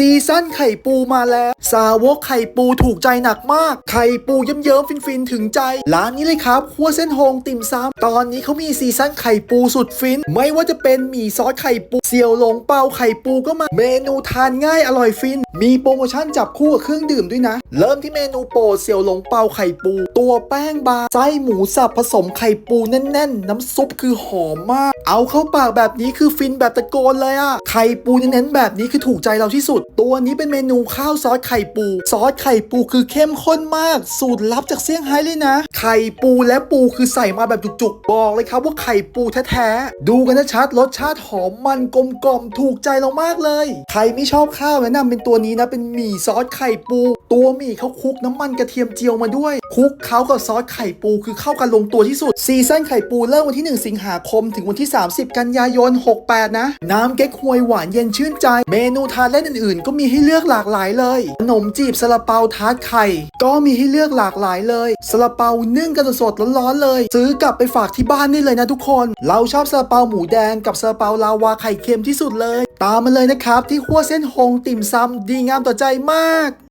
ซีซั่นไข่ปูมาแล้ว สาวกไข่ปูถูกใจหนักมาก ไข่ปูเยิ้มๆฟินๆ ถึงใจ ร้านนี้เลยครับครัวเส้นโฮงติ่มซำตอนนี้เขามีซีซั่นไข่ปูสุดฟิน ไม่ว่าจะเป็นหมี่ซอสไข่ปูเสี่ยวหลงเปาไข่ปูก็มา เมนูทานง่ายอร่อยฟิน มีโปรโมชั่นจับคู่กับเครื่องดื่มด้วยนะ เริ่มที่เมนูโปรดเสี่ยวหลงเปาไข่ปู ตัวแป้งบางไส้หมูสับผสมไข่ปูแน่น ๆ น้ำซุปคือหอมมาก เอาเข้าปากแบบนี้คือฟินแบบตะโกนเลยอะไข่ปูเน้นๆแบบนี้คือถูกใจเราที่สุดตัวนี้เป็นเมนูข้าวซอสไข่ปู ซอสไข่ปูคือเข้มข้นมาก สูตรลับจากเซี่ยงไฮ้เลยนะ ไข่ปูและปูคือใส่มาแบบจุกๆ บอกเลยครับว่าไข่ปูแท้ๆ ดูกันนะชัดรสชาติหอมมันกลมกล่อมถูกใจเรามากเลย ใครไม่ชอบข้าวแนะนำเป็นตัวนี้นะ เป็นหมี่ซอสไข่ปู ตัวหมี่เขาคลุกน้ำมันกระเทียมเจียวมาด้วยคลุกเขากับซอสไข่ปูคือเข้ากันลงตัวที่สุด ซีซั่นไข่ปูเริ่มวันที่ 1 สิงหาคม ถึงวันที่ 30 กันยายน 68 นะ น้ำเก๊กฮวยหวานเย็นชื่นใจ เมนูทานเล่นอื่นนก็มีให้เลือกหลากหลายเลย ขนมจีบซาลาเปาทาร์ตไข่ ก็มีให้เลือกหลากหลายเลยซาลาเปานึ่งกันสดๆร้อนๆเลย ซื้อกลับไปฝากที่บ้านได้เลยนะทุกคน เราชอบซาลาเปาหมูแดงกับซาลาเปาลาวาไข่เค็มที่สุดเลย ตามมาเลยนะครับที่ขั้วเส้นหงติ่มซำดีงามต่อใจมาก